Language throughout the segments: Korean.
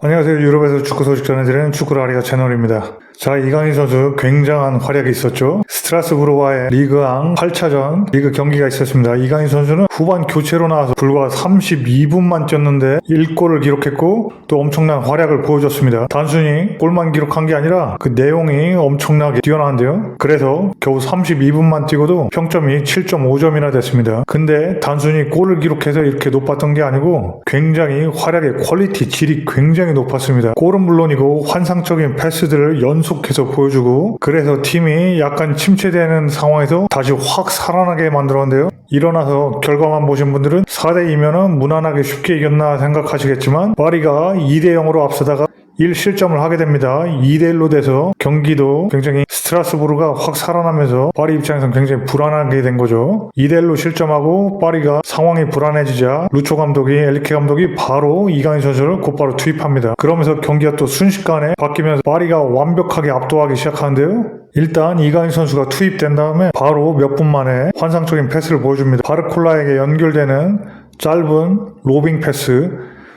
안녕하세요. 유럽에서 축구 소식 전해드리는 축구라리가 채널입니다. 자, 이강인 선수 굉장한 활약이 있었죠. 스트라스부르와의 리그왕 8차전 리그 경기가 있었습니다. 이강인 선수는 후반 교체로 나와서 불과 32분만 뛰었는데 1골을 기록했고 또 엄청난 활약을 보여줬습니다. 단순히 골만 기록한 게 아니라 그 내용이 엄청나게 뛰어나는데요. 그래서 겨우 32분만 뛰고도 평점이 7.5점이나 됐습니다. 근데 단순히 골을 기록해서 이렇게 높았던 게 아니고 굉장히 활약의 퀄리티, 질이 굉장히 높았습니다. 골은 물론이고 환상적인 패스들을 연속해서 보여주고 그래서 팀이 약간 침 체되는 상황에서 다시 확 살아나게 만들었는데요. 일어나서 결과만 보신 분들은 4대2면은 무난하게 쉽게 이겼나 생각하시겠지만 파리가 2대 0으로 앞서다가 1 실점을 하게 됩니다. 2대1로 돼서 경기도 굉장히 스트라스부르가 확 살아나면서 파리 입장에서는 굉장히 불안하게 된 거죠. 2대1로 실점하고 파리가 상황이 불안해지자 루초 감독이 엘리케 감독이 바로 이강인 선수를 곧바로 투입합니다. 그러면서 경기가 또 순식간에 바뀌면서 파리가 완벽하게 압도하기 시작하는데요. 일단 이강인 선수가 투입된 다음에 바로 몇 분 만에 환상적인 패스를 보여줍니다. 바르콜라에게 연결되는 짧은 로빙 패스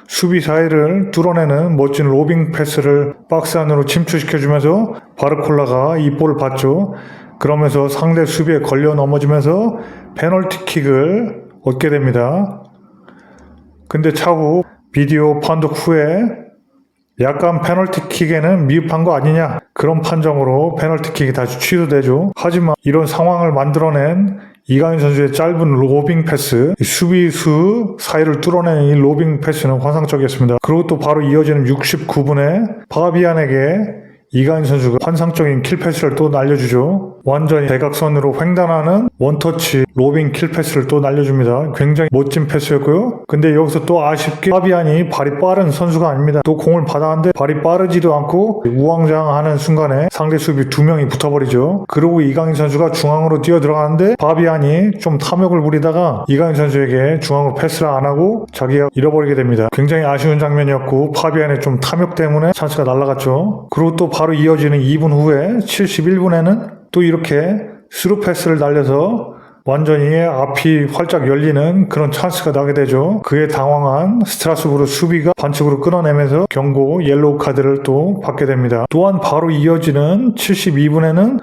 수비 사이를 뚫어내는 멋진 로빙 패스를 박스 안으로 침투시켜주면서 바르콜라가 이 볼을 받죠. 그러면서 상대 수비에 걸려 넘어지면서 페널티킥을 얻게 됩니다. 근데 차후 비디오 판독 후에 약간 페널티킥에는 미흡한 거 아니냐 그런 판정으로 페널티킥이 다시 취소되죠. 하지만 이런 상황을 만들어낸 이강인 선수의 짧은 로빙 패스, 이 수비수 사이를 뚫어내는 이 로빙 패스는 환상적이었습니다. 그리고 또 바로 이어지는 69분에 파비안에게 이강인 선수가 환상적인 킬 패스를 또 날려주죠. 완전히 대각선으로 횡단하는 원터치 로빙 킬 패스를 또 날려줍니다. 굉장히 멋진 패스였고요. 근데 여기서 또 아쉽게 파비안이 발이 빠른 선수가 아닙니다. 또 공을 받았는데 발이 빠르지도 않고 우왕좌왕하는 순간에 상대 수비 두 명이 붙어버리죠. 그리고 이강인 선수가 중앙으로 뛰어 들어가는데 파비안이 좀 탐욕을 부리다가 이강인 선수에게 중앙으로 패스를 안 하고 자기가 잃어버리게 됩니다. 굉장히 아쉬운 장면이었고 파비안의 좀 탐욕 때문에 찬스가 날아갔죠. 그리고 또 바로 이어지는 2분 후에 71분에는 또 이렇게 스루 패스를 날려서 완전히 앞이 활짝 열리는 그런 찬스가 나게 되죠. 그에 당황한 스트라스부르 수비가 반칙으로 끊어내면서 경고 옐로우 카드를 또 받게 됩니다. 또한 바로 이어지는 72분에는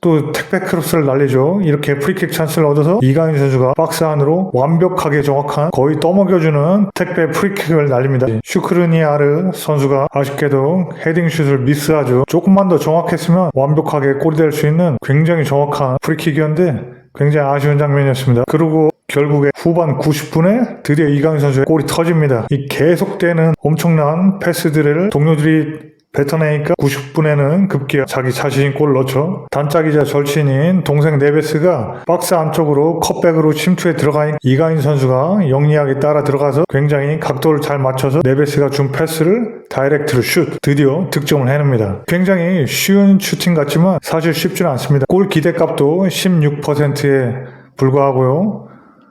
또 택배 크로스를 날리죠. 이렇게 프리킥 찬스를 얻어서 이강인 선수가 박스 안으로 완벽하게 정확한 거의 떠먹여주는 택배 프리킥을 날립니다. 슈크르니아르 선수가 아쉽게도 헤딩슛을 미스하죠. 조금만 더 정확했으면 완벽하게 골이 될 수 있는 굉장히 정확한 프리킥이었는데 굉장히 아쉬운 장면이었습니다. 그리고 결국에 후반 90분에 드디어 이강인 선수의 골이 터집니다. 이 계속되는 엄청난 패스들을 동료들이 뱉어내니까 90분에는 급기야 자기 자신이 골을 넣죠. 단짝이자 절친인 동생 네베스가 박스 안쪽으로 컵백으로 침투해 들어가니 이가인 선수가 영리하게 따라 들어가서 굉장히 각도를 잘 맞춰서 네베스가 준 패스를 다이렉트로 슛 드디어 득점을 해냅니다. 굉장히 쉬운 슈팅 같지만 사실 쉽지는 않습니다. 골 기대값도 16%에 불과하고요.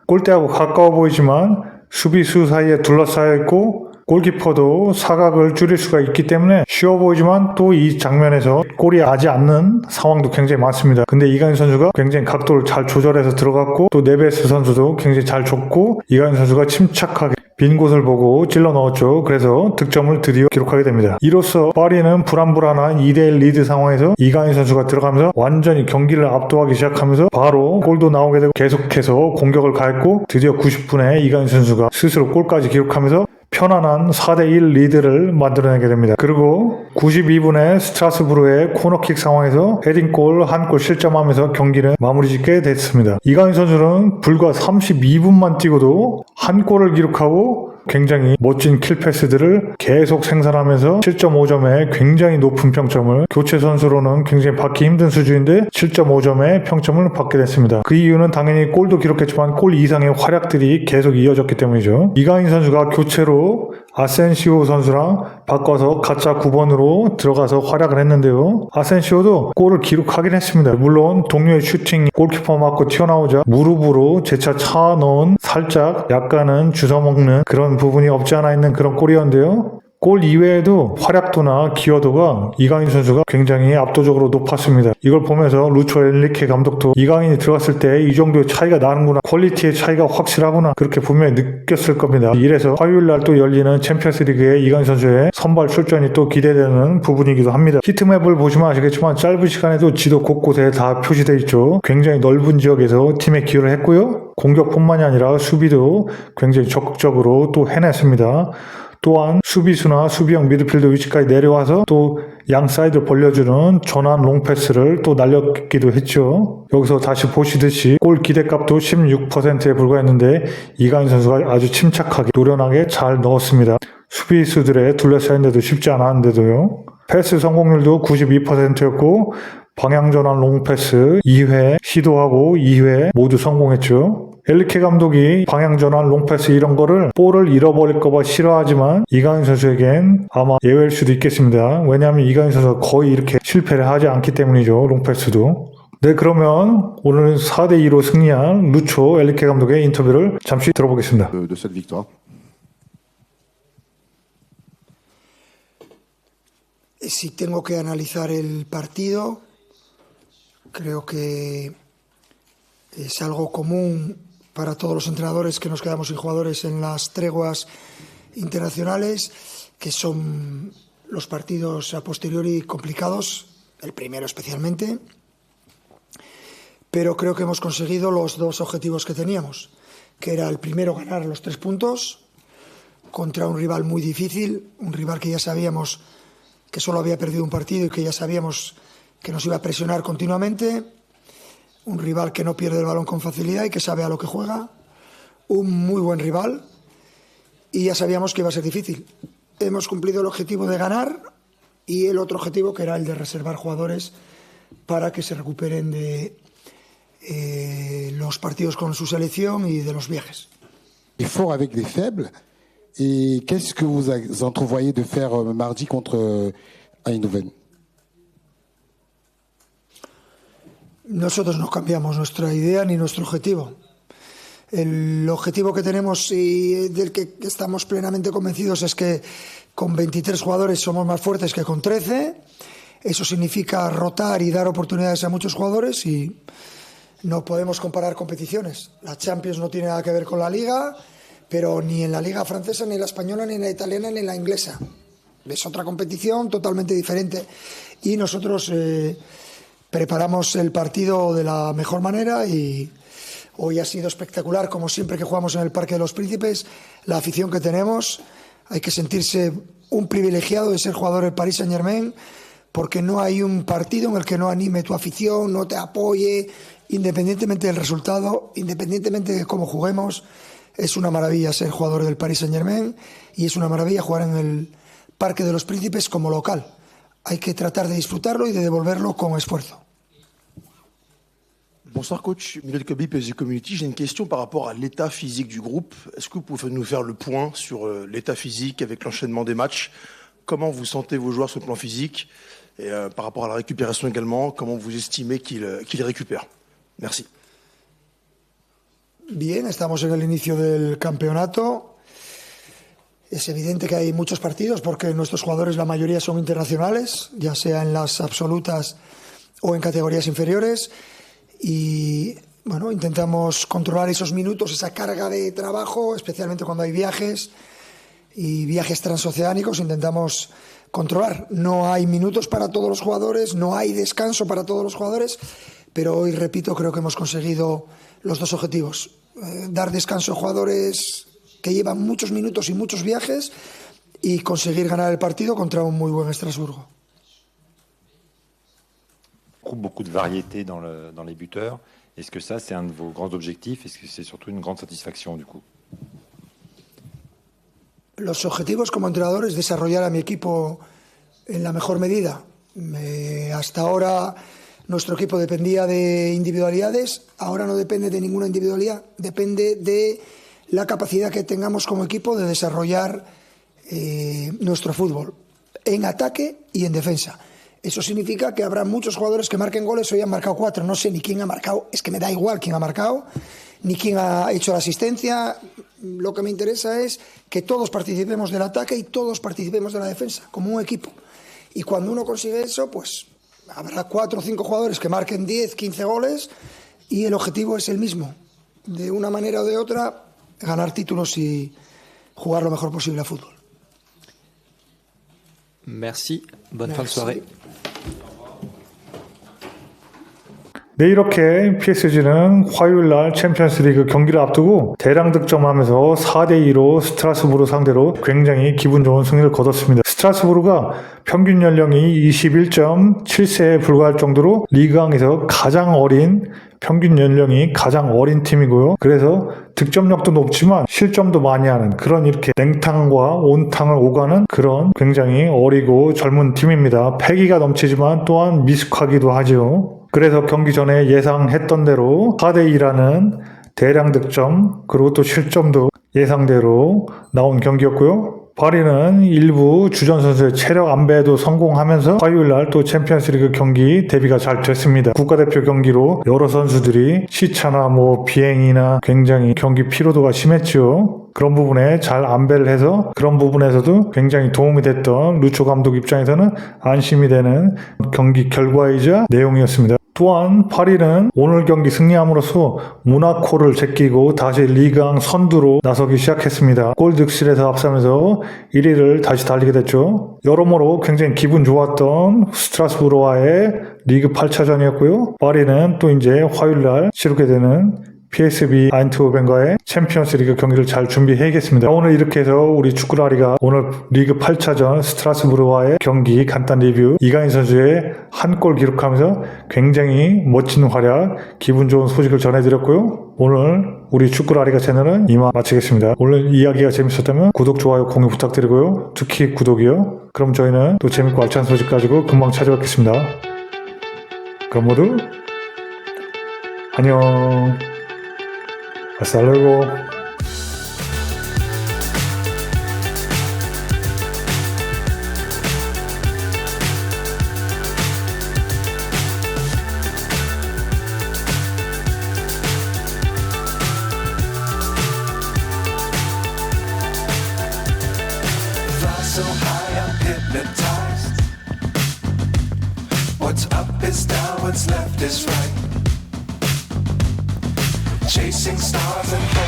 골대하고 가까워 보이지만 수비수 사이에 둘러싸여 있고 골키퍼도 사각을 줄일 수가 있기 때문에 쉬워 보이지만 또 이 장면에서 골이 나지 않는 상황도 굉장히 많습니다. 근데 이강인 선수가 굉장히 각도를 잘 조절해서 들어갔고 또 네베스 선수도 굉장히 잘 줬고 이강인 선수가 침착하게 빈 곳을 보고 찔러 넣었죠. 그래서 득점을 드디어 기록하게 됩니다. 이로써 파리는 불안불안한 2대1 리드 상황에서 이강인 선수가 들어가면서 완전히 경기를 압도하기 시작하면서 바로 골도 나오게 되고 계속해서 공격을 가했고 드디어 90분에 이강인 선수가 스스로 골까지 기록하면서 편안한 4대1 리드를 만들어내게 됩니다. 그리고 92분에 스트라스부르의 코너킥 상황에서 헤딩골 한 골 실점하면서 경기는 마무리 짓게 됐습니다. 이강인 선수는 불과 32분만 뛰고도 한 골을 기록하고 굉장히 멋진 킬 패스들을 계속 생산하면서 7.5점의 굉장히 높은 평점을 교체 선수로는 굉장히 받기 힘든 수준인데 7.5점의 평점을 받게 됐습니다. 그 이유는 당연히 골도 기록했지만 골 이상의 활약들이 계속 이어졌기 때문이죠. 이강인 선수가 교체로 아센시오 선수랑 바꿔서 가짜 9번으로 들어가서 활약을 했는데요. 아센시오도 골을 기록하긴 했습니다. 물론 동료의 슈팅 골키퍼 맞고 튀어나오자 무릎으로 재차 차 넣은 살짝 약간은 주워 먹는 그런 부분이 없지 않아 있는 그런 골이었는데요. 골 이외에도 활약도나 기여도가 이강인 선수가 굉장히 압도적으로 높았습니다. 이걸 보면서 루초 엘리케 감독도 이강인이 들어갔을 때 이 정도의 차이가 나는구나. 퀄리티의 차이가 확실하구나. 그렇게 분명히 느꼈을 겁니다. 이래서 화요일 날 또 열리는 챔피언스 리그의 이강인 선수의 선발 출전이 또 기대되는 부분이기도 합니다. 히트맵을 보시면 아시겠지만 짧은 시간에도 지도 곳곳에 다 표시되어 있죠. 굉장히 넓은 지역에서 팀에 기여를 했고요. 공격뿐만이 아니라 수비도 굉장히 적극적으로 또 해냈습니다. 또한 수비수나 수비형 미드필더 위치까지 내려와서 또 양 사이드 벌려주는 전환 롱패스를 또 날렸기도 했죠. 여기서 다시 보시듯이 골 기대값도 16%에 불과했는데 이강인 선수가 아주 침착하게 노련하게 잘 넣었습니다. 수비수들의 둘러싸인데도 쉽지 않았는데도요. 패스 성공률도 92%였고 방향 전환 롱패스 2회 시도하고 2회 모두 성공했죠. 엘리케 감독이 방향 전환 롱패스 이런 거를 볼을 잃어버릴까봐 싫어하지만 이강인 선수에겐 아마 예외일 수도 있겠습니다. 왜냐하면 이강인 선수가 거의 이렇게 실패를 하지 않기 때문이죠. 롱패스도. 네, 그러면 오늘은 4대2로 승리한 루초 엘리케 감독의 인터뷰를 잠시 들어보겠습니다. victoire. Si tengo que analizar el partido, creo que es algo común para todos los entrenadores que nos quedamos sin jugadores en las treguas internacionales, que son los partidos a posteriori complicados, el primero especialmente, pero creo que hemos conseguido los dos objetivos que teníamos, que era el primero ganar los tres puntos contra un rival muy difícil, un rival que ya sabíamos que solo había perdido un partido y que ya sabíamos que nos iba a presionar continuamente, un rival que no pierde el balón con facilidad y que sabe a lo que juega, un muy buen rival y ya sabíamos que iba a ser difícil. Hemos cumplido el objetivo de ganar y el otro objetivo que era el de reservar jugadores para que se recuperen de eh, los partidos con su selección y de los viajes. Et fort avec des faibles. Que vous de faire euh, mardi contre euh, Eindhoven Nosotros no cambiamos nuestra idea ni nuestro objetivo. El objetivo que tenemos y del que estamos plenamente convencidos es que con 23 jugadores somos más fuertes que con 13. Eso significa rotar y dar oportunidades a muchos jugadores y no podemos comparar competiciones. La Champions no tiene nada que ver con la Liga, pero ni en la Liga francesa, ni en la española, ni en la italiana, ni en la inglesa. Es otra competición totalmente diferente. Y nosotros eh, preparamos el partido de la mejor manera y hoy ha sido espectacular, como siempre que jugamos en el Parque de los Príncipes, la afición que tenemos. Hay que sentirse un privilegiado de ser jugador del Paris Saint Germain porque no hay un partido en el que no anime tu afición, no te apoye, independientemente del resultado, independientemente de cómo juguemos. Es una maravilla ser jugador del Paris Saint Germain y es una maravilla jugar en el Parque de los Príncipes como local. Hay que tratar de disfrutarlo y de devolverlo con esfuerzo. Bonsoir coach, Kobi, PSG Community. J'ai une question par rapport à l'état physique du groupe. Est-ce que vous pouvez nous faire le point sur euh, l'état physique avec l'enchaînement des matchs? Comment vous sentez vos joueurs sur le plan physique? Et euh, par rapport à la récupération également, comment vous estimez qu'ils euh, récupèrent Merci. Bien, estamos en el inicio del campeonato. Es evidente que hay muchos partidos porque nuestros jugadores, la mayoría son internacionales, ya sea en las absolutas o en categorías inferiores. Y bueno, intentamos controlar esos minutos, esa carga de trabajo, especialmente cuando hay viajes y viajes transoceánicos, intentamos controlar. No hay minutos para todos los jugadores, no hay descanso para todos los jugadores, pero hoy, repito, creo que hemos conseguido los dos objetivos. Eh, dar descanso a jugadores que llevan muchos minutos y muchos viajes y conseguir ganar el partido contra un muy buen Estrasburgo. beaucoup, de variété dans, le- dans les buteurs. Est-ce que ça, c'est un de vos grands objectifs Est-ce que c'est surtout une grande satisfaction du coup Los objetivos como entrenador es desarrollar a mi equipo en la mejor medida. Me- hasta ahora nuestro equipo dependía de individualidades, ahora no depende de ninguna individualidad, depende de la capacidad que tengamos como equipo de desarrollar eh, nuestro fútbol en ataque y en defensa. Eso significa que habrá muchos jugadores que marquen goles, hoy han marcado cuatro, no sé ni quién ha marcado, es que me da igual quién ha marcado, ni quién ha hecho la asistencia, lo que me interesa es que todos participemos del ataque y todos participemos de la defensa, como un equipo. Y cuando uno consigue eso, pues habrá cuatro o cinco jugadores que marquen 10, 15 goles y el objetivo es el mismo. De una manera o de otra, ganar títulos y jugar lo mejor posible a fútbol. Merci. Bonne fin de soirée. 네, 이렇게 PSG는 화요일 날 챔피언스 리그 경기를 앞두고 대량 득점하면서 4대2로 스트라스부르 상대로 굉장히 기분 좋은 승리를 거뒀습니다. 스트라스부르가 평균 연령이 21.7세에 불과할 정도로 리그왕에서 가장 어린 평균 연령이 가장 어린 팀이고요. 그래서 득점력도 높지만 실점도 많이 하는 그런 이렇게 냉탕과 온탕을 오가는 그런 굉장히 어리고 젊은 팀입니다. 패기가 넘치지만 또한 미숙하기도 하죠. 그래서 경기 전에 예상했던 대로 4대2라는 대량 득점 그리고 또 실점도 예상대로 나온 경기였고요. 파리는 일부 주전 선수의 체력 안배에도 성공하면서 화요일 날 또 챔피언스리그 경기 대비가 잘 됐습니다. 국가대표 경기로 여러 선수들이 시차나 뭐 비행이나 굉장히 경기 피로도가 심했죠. 그런 부분에 잘 안배를 해서 그런 부분에서도 굉장히 도움이 됐던 루초 감독 입장에서는 안심이 되는 경기 결과이자 내용이었습니다. 또한 파리는 오늘 경기 승리함으로써 모나코를 제끼고 다시 리강 선두로 나서기 시작했습니다. 골 득실에서 앞서면서 1위를 다시 달리게 됐죠. 여러모로 굉장히 기분 좋았던 스트라스부르와의 리그 8차전이었고요. 파리는 또 이제 화요일 날 치르게 되는 PSV 아인트호벤과의 챔피언스 리그 경기를 잘 준비해야겠습니다. 오늘 이렇게 해서 우리 축구라리가 오늘 리그 8차전 스트라스부르와의 경기 간단 리뷰 이강인 선수의 한 골 기록하면서 굉장히 멋진 활약, 기분 좋은 소식을 전해드렸고요. 오늘 우리 축구라리가 채널은 이만 마치겠습니다. 오늘 이야기가 재밌었다면 구독, 좋아요, 공유 부탁드리고요. 특히 구독이요. 그럼 저희는 또 재밌고 알찬 소식 가지고 금방 찾아뵙겠습니다. 그럼 모두 안녕. Hasta luego. thousand